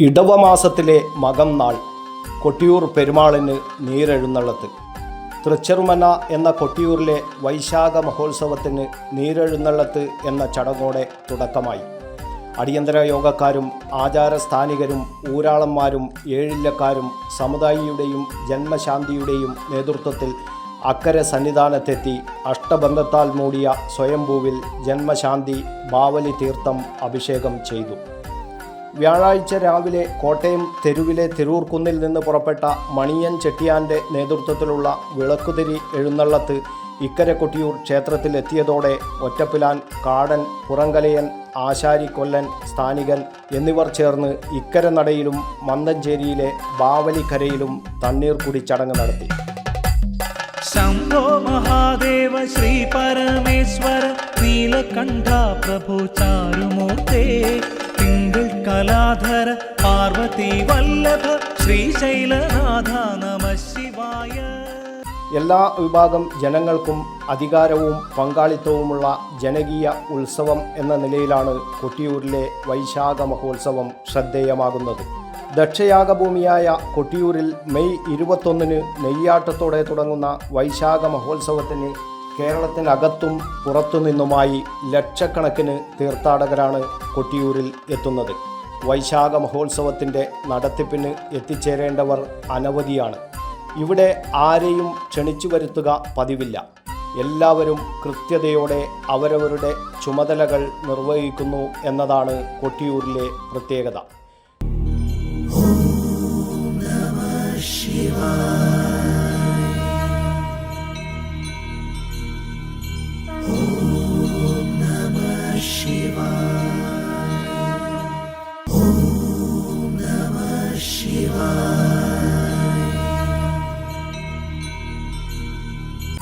ഇടവമാസത്തിലെ മകം നാൾ കൊട്ടിയൂർ പെരുമാളിന് നീരെഴുന്നള്ളത്ത്. തൃച്ചെറുമന എന്ന കൊട്ടിയൂരിലെ വൈശാഖ മഹോത്സവത്തിന് നീരെഴുന്നള്ളത്ത് എന്ന ചടങ്ങോടെ തുടക്കമായി. അടിയന്തര യോഗക്കാരും ആചാരസ്ഥാനികരും ഊരാളന്മാരും ഏഴില്ലക്കാരും സമുദായിയുടെയും ജന്മശാന്തിയുടെയും നേതൃത്വത്തിൽ അക്കരെ സന്നിധാനത്തെത്തി അഷ്ടബന്ധത്താൽ മൂടിയ സ്വയംഭൂവിൽ ജന്മശാന്തി ബാവലി തീർത്ഥം അഭിഷേകം ചെയ്തു. വ്യാഴാഴ്ച രാവിലെ കോട്ടയം തെരുവിലെ തിരൂർക്കുന്നിൽ നിന്ന് പുറപ്പെട്ട മണിയൻ ചെട്ടിയാന്റെ നേതൃത്വത്തിലുള്ള വിളക്കുതിരി എഴുന്നള്ളത്ത് ഇക്കരെ കൊട്ടിയൂർ ക്ഷേത്രത്തിലെത്തിയതോടെ ഒറ്റപ്പിലാൻ കാടൻ പുറങ്കലയൻ ആശാരിക്കൊല്ലൻ സ്ഥാനികൻ എന്നിവർ ചേർന്ന് ഇക്കര നടയിലും മന്തഞ്ചേരിയിലെ ബാവലിക്കരയിലും തണ്ണീർക്കുടി ചടങ്ങ് നടത്തി. ശംഭോ മഹാദേവ ശ്രീ പരമേശ്വര നീലകണ്ഠ പ്രഭു ചാരുമൂർത്തേ. തിങ്കൾ കലാധര പാർവതി വല്ലഭ ശ്രീശൈലനാഥ നമ ശിവായ. എല്ലാ വിഭാഗം ജനങ്ങൾക്കും അധികാരവും പങ്കാളിത്തവുമുള്ള ജനകീയ ഉത്സവം എന്ന നിലയിലാണ് കൊട്ടിയൂരിലെ വൈശാഖ മഹോത്സവം ശ്രദ്ധേയമാകുന്നത്. ദക്ഷയാഗഭൂമിയായ കൊട്ടിയൂരിൽ മെയ് ഇരുപത്തൊന്നിന് നെയ്യാട്ടത്തോടെ തുടങ്ങുന്ന വൈശാഖ മഹോത്സവത്തിന് കേരളത്തിനകത്തും പുറത്തുനിന്നുമായി ലക്ഷക്കണക്കിന് തീർത്ഥാടകരാണ് കൊട്ടിയൂരിൽ എത്തുന്നത്. വൈശാഖ മഹോത്സവത്തിന്റെ നടത്തിപ്പിന് എത്തിച്ചേരേണ്ടവർ അനവധിയാണ്. ഇവിടെ ആരെയും ക്ഷണിച്ചു വരുത്തുക പതിവില്ല. എല്ലാവരും കൃത്യതയോടെ അവരവരുടെ ചുമതലകൾ നിർവഹിക്കുന്നു എന്നതാണ് കൊട്ടിയൂരിലെ പ്രത്യേകത.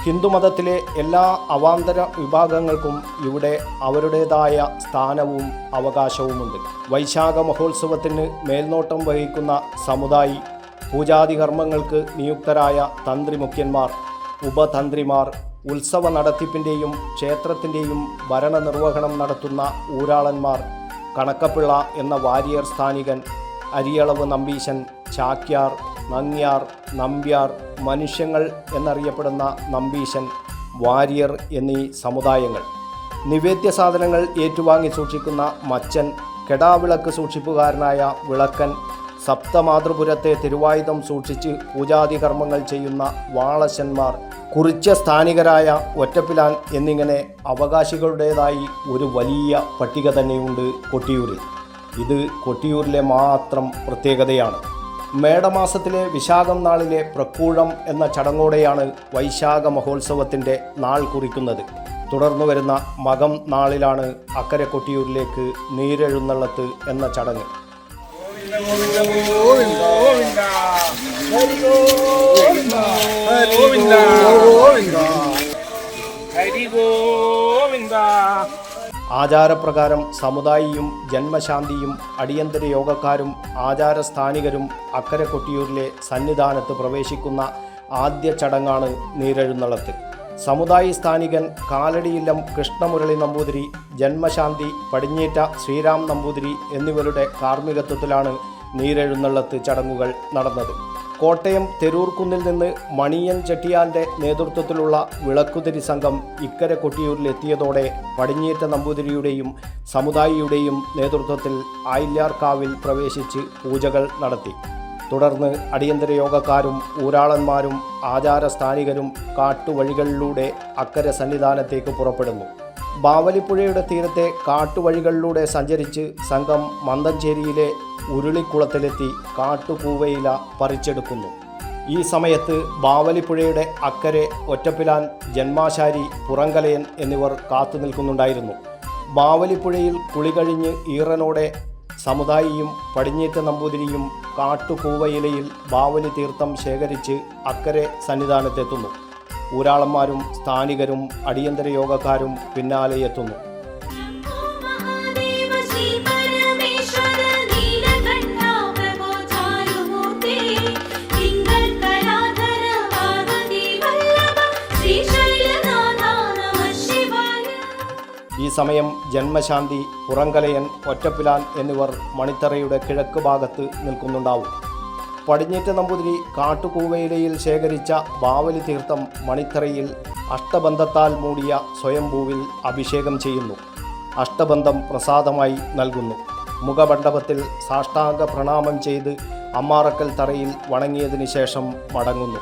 ഹിന്ദുമതത്തിലെ എല്ലാ അവാന്തര വിഭാഗങ്ങൾക്കും ഇവിടെ അവരുടേതായ സ്ഥാനവും അവകാശവുമുണ്ട്. വൈശാഖ മഹോത്സവത്തിന് മേൽനോട്ടം വഹിക്കുന്ന സമുദായി പൂജാതി കർമ്മങ്ങൾക്ക് നിയുക്തരായ തന്ത്രിമുഖ്യന്മാർ ഉപതന്ത്രിമാർ ഉത്സവ നടത്തിപ്പിന്റെയും ക്ഷേത്രത്തിന്റെയും ഭരണനിർവഹണം നടത്തുന്ന ഊരാളന്മാർ കണക്കപ്പിള്ള എന്ന വാരിയർ സ്ഥാനികൻ അരിയളവ് നമ്പീശൻ ചാക്യാർ നങ്ങ്യാർ നമ്പ്യാർ മനുഷ്യങ്ങൾ എന്നറിയപ്പെടുന്ന നമ്പീശൻ വാരിയർ എന്നീ സമുദായങ്ങൾ. നിവേദ്യ സാധനങ്ങൾ ഏറ്റുവാങ്ങി സൂക്ഷിക്കുന്ന മച്ചൻ കെടാവിളക്ക് സൂക്ഷിപ്പുകാരനായ വിളക്കൻ സപ്തമാതൃപുരത്തെ തിരുവായുധം സൂക്ഷിച്ച് പൂജാതി കർമ്മങ്ങൾ ചെയ്യുന്ന വാളശന്മാർ കുറിച്ച സ്ഥാനികരായ ഒറ്റപ്പിലാൻ എന്നിങ്ങനെ അവകാശികളുടേതായി ഒരു വലിയ പട്ടിക തന്നെയുണ്ട് കൊട്ടിയൂരിൽ. ഇത് കൊട്ടിയൂരിലെ മാത്രം പ്രത്യേകതയാണ്. മേടമാസത്തിലെ വിശാഖം നാളിലെ പ്രക്കൂഴം എന്ന ചടങ്ങോടെയാണ് വൈശാഖ മഹോത്സവത്തിന്റെ നാൾ കുറിക്കുന്നത്. തുടർന്നു വരുന്ന മകം നാളിലാണ് അക്കരെ കൊട്ടിയൂരിലേക്ക് നീരെഴുന്നള്ളത്ത് എന്ന ചടങ്ങ്. ഗോവിന്ദ. ആചാരപ്രകാരം സമുദായിയും ജന്മശാന്തിയും അടിയന്തര യോഗക്കാരും ആചാരസ്ഥാനികരും അക്കരെ കൊട്ടിയൂരിലെ സന്നിധാനത്ത് പ്രവേശിക്കുന്ന ആദ്യ ചടങ്ങാണ് നീരെഴുന്നള്ളത്ത്. സമുദായി സ്ഥാനികൻ കാലടിയില്ലം കൃഷ്ണമുരളി നമ്പൂതിരി ജന്മശാന്തി പടിഞ്ഞേറ്റ ശ്രീരാം നമ്പൂതിരി എന്നിവരുടെ കാർമ്മികത്വത്തിലാണ് നീരെഴുന്നള്ളത്ത് ചടങ്ങുകൾ നടന്നത്. കോട്ടയം തെരൂർക്കുന്നിൽ നിന്ന് മണിയൻ ചെട്ടിയാന്റെ നേതൃത്വത്തിലുള്ള വിളക്കുതിരി സംഘം ഇക്കരെ കൊട്ടിയൂരിലെത്തിയതോടെ പടിഞ്ഞേറ്റ നമ്പൂതിരിയുടെയും സമുദായിയുടെയും നേതൃത്വത്തിൽ ആയില്യാർക്കാവിൽ പ്രവേശിച്ച് പൂജകൾ നടത്തി. തുടർന്ന് അടിയന്തര യോഗക്കാരും ഊരാളന്മാരും ആചാരസ്ഥാനികരും കാട്ടുവഴികളിലൂടെ അക്കരെ സന്നിധാനത്തേക്ക് പുറപ്പെടുന്നു. ബാവലിപ്പുഴയുടെ തീരത്തെ കാട്ടുവഴികളിലൂടെ സഞ്ചരിച്ച് സംഘം മന്തഞ്ചേരിയിലെ ഉരുളിക്കുളത്തിലെത്തി കാട്ടുപൂവയില പറിച്ചെടുക്കുന്നു. ഈ സമയത്ത് ബാവലിപ്പുഴയുടെ അക്കരെ ഒറ്റപ്പിലാൻ ജന്മാശാരി പുറങ്കലയൻ എന്നിവർ കാത്തു നിൽക്കുന്നുണ്ടായിരുന്നു. ബാവലിപ്പുഴയിൽ കുളി കഴിഞ്ഞ് ഈറനോടെ സമുദായിയും പടിഞ്ഞേറ്റ നമ്പൂതിരിയും കാട്ടുപൂവയിലയിൽ ബാവലി തീർത്ഥം ശേഖരിച്ച് അക്കരെ സന്നിധാനത്തെത്തുന്നു. ഊരാളന്മാരും സ്ഥാനികരും അടിയന്തര യോഗക്കാരും പിന്നാലെ എത്തുന്നു. ഈ സമയം ജന്മശാന്തി പുറങ്കലയൻ ഒറ്റപ്പിലാൻ എന്നിവർ മണിത്തറയുടെ കിഴക്ക് ഭാഗത്ത് നിൽക്കുന്നുണ്ടാവും. പടിഞ്ഞേറ്റ നമ്പൂതിരി കാട്ടുകൂവയിലയിൽ ശേഖരിച്ച ബാവലി തീർത്ഥം മണിത്തറയിൽ അഷ്ടബന്ധത്താൽ മൂടിയ സ്വയംഭൂവിൽ അഭിഷേകം ചെയ്യുന്നു. അഷ്ടബന്ധം പ്രസാദമായി നൽകുന്നു. മുഖമണ്ഡപത്തിൽ സാഷ്ടാംഗ പ്രണാമം ചെയ്ത് അമ്മാറക്കൽ തറയിൽ വണങ്ങിയതിന് ശേഷം മടങ്ങുന്നു.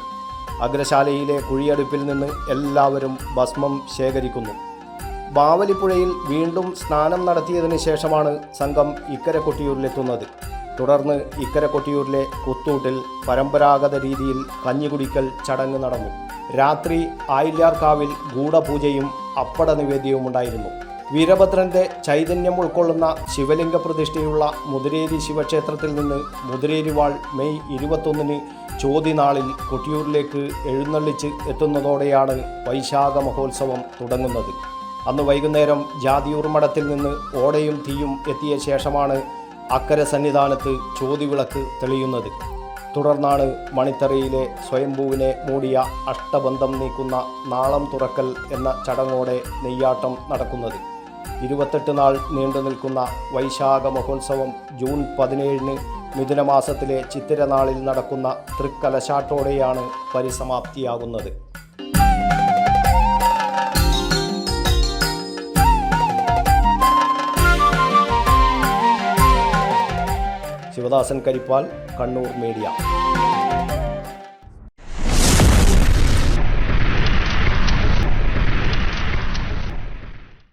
അഗ്രശാലയിലെ കുഴിയടുപ്പിൽ നിന്ന് എല്ലാവരും ഭസ്മം ശേഖരിക്കുന്നു. ബാവലിപ്പുഴയിൽ വീണ്ടും സ്നാനം നടത്തിയതിനു ശേഷമാണ് സംഘം ഇക്കരെ കൊട്ടിയൂരിലെത്തുന്നത് തുടർന്ന് ഇക്കര കൊട്ടിയൂരിലെ കുത്തൂട്ടിൽ പരമ്പരാഗത രീതിയിൽ കഞ്ഞികുടിക്കൽ ചടങ്ങ് നടന്നു. രാത്രി ആയില്യാർക്കാവിൽ ഗൂഢപൂജയും അപ്പട നിവേദ്യവും ഉണ്ടായിരുന്നു. വീരഭദ്രന്റെ ചൈതന്യം ഉൾക്കൊള്ളുന്ന ശിവലിംഗ പ്രതിഷ്ഠയുള്ള മുതിരേരി ശിവക്ഷേത്രത്തിൽ നിന്ന് മുതിരേരിവാൾ മെയ് ഇരുപത്തൊന്നിന് ചോതിനാളിൽ കൊട്ടിയൂരിലേക്ക് എഴുന്നള്ളിച്ച് എത്തുന്നതോടെയാണ് വൈശാഖ മഹോത്സവം തുടങ്ങുന്നത്. അന്ന് വൈകുന്നേരം ജാതിയൂർ മഠത്തിൽ നിന്ന് ഓടയും തീയും എത്തിയ ശേഷമാണ് അക്കര സന്നിധാനത്ത് ചോതിവിളക്ക് തെളിയുന്നത്. തുടർന്നാണ് മണിത്തറയിലെ സ്വയംഭൂവിനെ മൂടിയ അഷ്ടബന്ധം നീക്കുന്ന നാളം തുറക്കൽ എന്ന ചടങ്ങോടെ നെയ്യാട്ടം നടക്കുന്നത്. ഇരുപത്തെട്ട് നാൾ നീണ്ടു നിൽക്കുന്ന വൈശാഖ മഹോത്സവം ജൂൺ പതിനേഴിന് മിഥുനമാസത്തിലെ ചിത്തിരനാളിൽ നടക്കുന്ന തൃക്കലശാട്ടോടെയാണ് പരിസമാപ്തിയാകുന്നത്. ശിവദാസൻ കരിപ്പാൽ കണ്ണൂർ മീഡിയ.